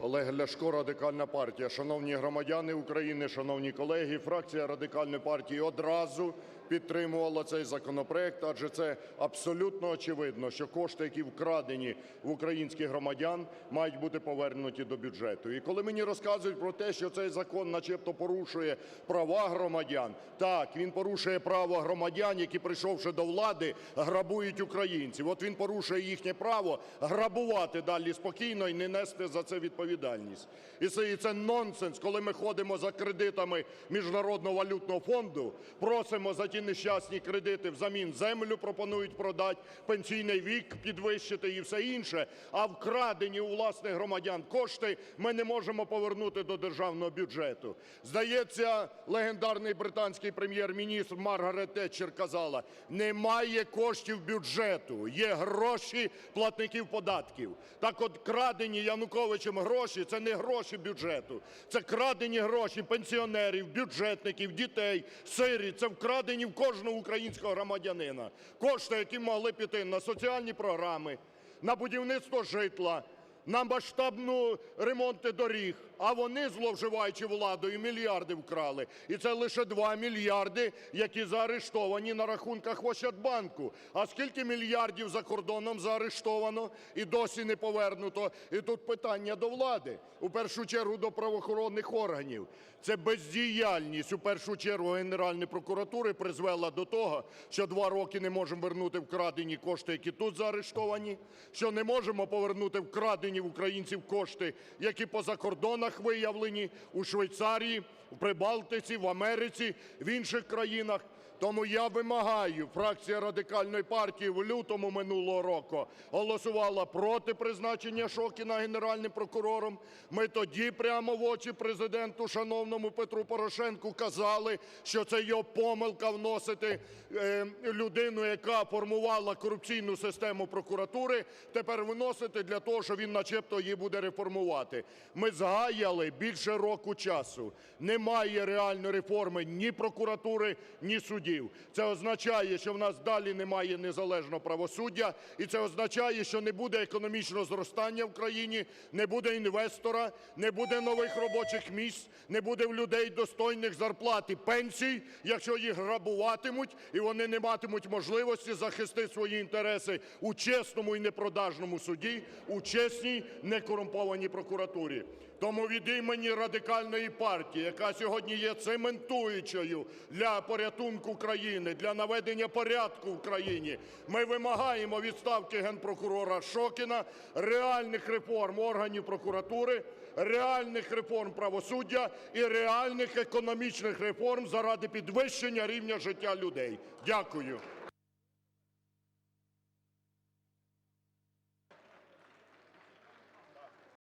Олег Ляшко, Радикальна партія. Шановні громадяни України, шановні колеги, фракція Радикальної партії одразу підтримувала цей законопроект, адже це абсолютно очевидно, що кошти, які вкрадені в українських громадян, мають бути повернуті до бюджету. І коли мені розказують про те, що цей закон начебто порушує права громадян, так, він порушує право громадян, які, прийшовши до влади, грабують українців. От він порушує їхнє право грабувати далі спокійно і не нести за це відповідальність. Це, і це нонсенс, коли ми ходимо за кредитами Міжнародного валютного фонду, просимо за ті нещасні кредити взамін землю пропонують продати, пенсійний вік підвищити і все інше, а вкрадені у власних громадян кошти ми не можемо повернути до державного бюджету. Здається, легендарний британський прем'єр-міністр Маргарет Тетчер казала: немає коштів бюджету, є гроші платників податків. Так от крадені Януковичем гроші це не гроші бюджету, це крадені гроші пенсіонерів, бюджетників, дітей, сиріт, це вкрадені в кожного українського громадянина. Кошти, які могли піти на соціальні програми, на будівництво житла, на масштабну ремонти доріг, а вони, зловживаючи владою, мільярди вкрали. І це лише 2 мільярди, які заарештовані на рахунках в Ощадбанку. А скільки мільярдів за кордоном заарештовано і досі не повернуто? І тут питання до влади, у першу чергу до правоохоронних органів. Це бездіяльність, у першу чергу, Генеральної прокуратури призвела до того, що два роки не можемо вернути вкрадені кошти, які тут заарештовані, що не можемо повернути вкрадені в українців кошти, які по закордонах виявлені у Швейцарії, в Прибалтиці, в Америці, в інших країнах. Тому я вимагаю, фракція Радикальної партії в лютому минулого року голосувала проти призначення Шокіна Генеральним прокурором. Ми тоді прямо в очі Президенту, шановному Петру Порошенку, казали, що це його помилка вносити е, людину, яка формувала корупційну систему прокуратури, тепер виносити для того, що він начебто її буде реформувати. Ми згаяли більше року часу. Немає реальної реформи ні прокуратури, ні судів. Це означає, що в нас далі немає незалежного правосуддя, і це означає, що не буде економічного зростання в країні, не буде інвестора, не буде нових робочих місць, не буде в людей достойних зарплат і пенсій, якщо їх грабуватимуть, і вони не матимуть можливості захистити свої інтереси у чесному і непродажному суді, у чесній некорумпованій прокуратурі. Тому від імені Радикальної партії, яка сьогодні є цементуючою для порятунку країни, для наведення порядку в країні, ми вимагаємо відставки Генпрокурора Шокіна, реальних реформ органів прокуратури, реальних реформ правосуддя і реальних економічних реформ заради підвищення рівня життя людей. Дякую.